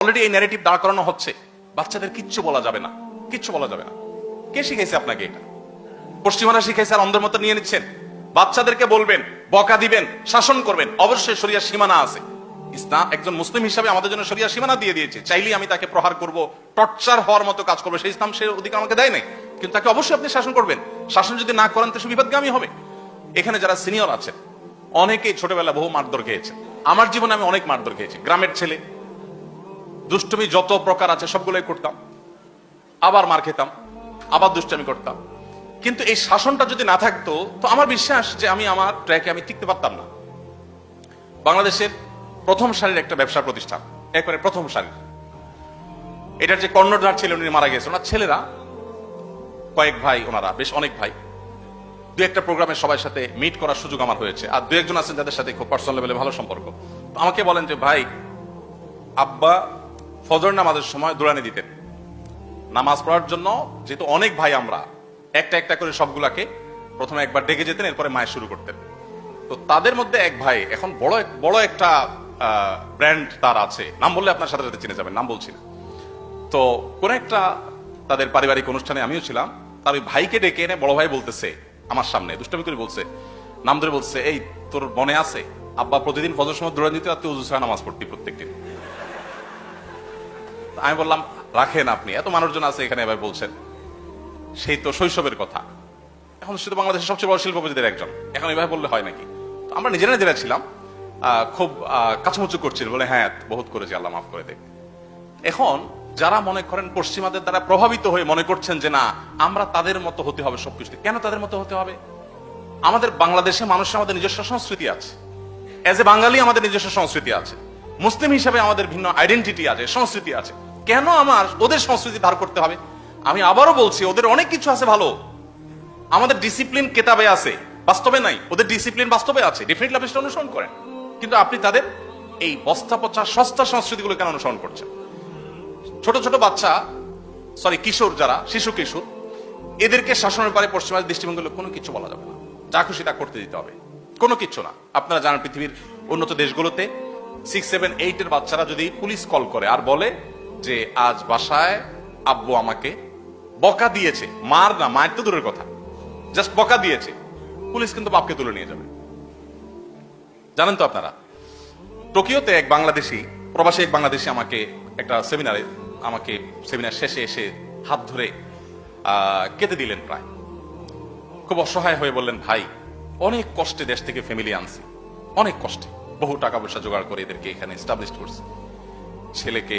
Already এই narrative দাঁড় করানো হচ্ছে। বাচ্চাদের কিচ্ছু বলা যাবে না। কিচ্ছু বলা যাবে না। কে শিখাইছে আপনাকে এটা? পশ্চিমারা শিখাইছে আর অন্ধের মতো নিয়ে নিচ্ছেন। বাচ্চাদেরকে বলবেন, বকা দিবেন, শাসন করবেন। অবশ্যই শরিয়ার সীমানা আছে। ইসলাম একজন মুসলিম হিসাবে আমাদের জন্য শরিয়া সীমানা দিয়ে দিয়েছে। চাইলেই আমি তাকে প্রহার করব, টর্চার হওয়ার মতো কাজ করব, সেই ইসলাম সে অধিকার আমাকে দেয় নাই। কিন্তু তাকে অবশ্যই আপনি শাসন করবেন। শাসন যদি না করেন তো সে বিপদগামী হবে। এখানে যারা সিনিয়র আছেন, অনেকেই ছোটবেলা বহু মারধর খেয়েছে আমার জীবনে আমি অনেক মারধর খেয়েছি। গ্রামের ছেলে দুষ্টমি যত প্রকার আছে সবগুলোই করতাম। আবার মার খেতাম, আবার দুষ্টামি করতাম। কিন্তু এই শাসনটা যদি না থাকতো, তো আমার বিশ্বাস যে আমি আমার ট্র্যাকে আমি টিকতে পারতাম না। বাংলাদেশের প্রথম সারির একটা ব্যবসা প্রতিষ্ঠান একবারে প্রথম সারির এটার যে কর্ণধার ছিল উনি মারা গেছে। ওনার ছেলেরা, কয়েক ভাই ওনারা, বেশ অনেক ভাই। দু একটা প্রোগ্রামে সবার সাথে মিট করার সুযোগ আমার হয়েছে। আর দু একজন আছেন যাদের সাথে খুব পার্সোনাল লেভেলে ভালো সম্পর্ক। আমাকে বলেন যে, ভাই, আব্বা ফজর নামাজের সময় দৌড়ানি দিতেন। নামাজ পড়ার জন্য যেহেতু অনেক ভাই আমরা, একটা একটা করে সবগুলাকে প্রথমে একবার ডেকে যেতেন, এরপরে মায়ের শুরু করতেন। তো তাদের মধ্যে এক ভাই, এখন বড় বড় একটা ব্র্যান্ড তার আছে। নাম বললে আপনার সাথে সাথে চিনে যাবেন, নাম বলছি না। তো কোন একটা তাদের পারিবারিক অনুষ্ঠানে আমিও ছিলাম, তার ওই ভাইকে ডেকে এনে বড় ভাই বলতেছে আমার সামনে, দুষ্টামি করে বলছে, নাম ধরে বলছে, এই, তোর মনে আছে? আব্বা প্রতিদিন ফজর সময় দৌড়ান দিতে আর তুই উজু নামাজ পড়তি প্রত্যেকদিন। আমি বললাম, রাখেন আপনি, এত মানুষজন আছে এখানে, এবার বলছেন। সেই তো শৈশবের কথা। এখন সে তো বাংলাদেশের সবচেয়ে বড় শিল্পপতিদের একজন। এখন এভাবে বললে হয় নাকি? তো আমরা নিজেরা নিজেরা ছিলাম। খুব কাছামুচু করছিল, বলে হ্যাঁ বহুত করেছি, আল্লাহ মাফ করে দেখ এখন যারা মনে করেন পশ্চিমাদের দ্বারা প্রভাবিত হয়ে মনে করছেন যে, না, আমরা তাদের মতো হতে হবে সবকিছু কেন তাদের মতো হতে হবে? আমাদের বাংলাদেশে মানুষের আমাদের নিজস্ব সংস্কৃতি আছে। এজ এ বাঙালি, আমাদের নিজস্ব সংস্কৃতি আছে। মুসলিম হিসাবে আমাদের ভিন্ন আইডেন্টিটি আছে, সংস্কৃতি আছে। কেন আমার ওদের সংস্কৃতি ধার করতে হবে? আমি আবারও বলছি, ওদের অনেক কিছু আছে ভালো। আমাদের ডিসিপ্লিন কেতাবে আছে, বাস্তবে নাই। ওদের ডিসিপ্লিন বাস্তবে আছে ডেফিনেটলি আপনি অনুসরণ করেন। কিন্তু আপনি তাদের এই বস্তা পচা সস্তা সংস্কৃতিগুলো কেন অনুসরণ করছেন? ছোট ছোট বাচ্চা সরি কিশোর যারা, শিশু কিশোর, এদেরকে শাসনের পারে পশ্চিমাদের দৃষ্টিভঙ্গি হলে কোনো কিছু বলা যাবে না। যা খুশি তা করতে দিতে হবে। কোনো কিছু না। আপনারা জানেন পৃথিবীর উন্নত দেশগুলোতে সিক্স সেভেন এইট এর বাচ্চারা যদি পুলিশ কল করে আর বলে যে আজ বাসায় আব্বু আমাকে বকা দিয়েছে, মার না, মায়ের তো দূরের কথা। জাস্ট বকা দিয়েছে। পুলিশ কিন্তু বাপকে তুলে নিয়ে যাবে। জানেন তো আপনারা, টোকিওতে এক বাংলাদেশি, প্রবাসী এক বাংলাদেশি আমাকে একটা সেমিনারে, আমাকে সেমিনার শেষে এসে হাত ধরে কেঁদে দিলেন প্রায়। খুব অসহায় হয়ে বললেন, ভাই, অনেক কষ্টে দেশ থেকে ফ্যামিলি আনছি। অনেক কষ্টে। বহু টাকা পয়সা জোগাড় করে এদেরকে এখানে করছে। ছেলেকে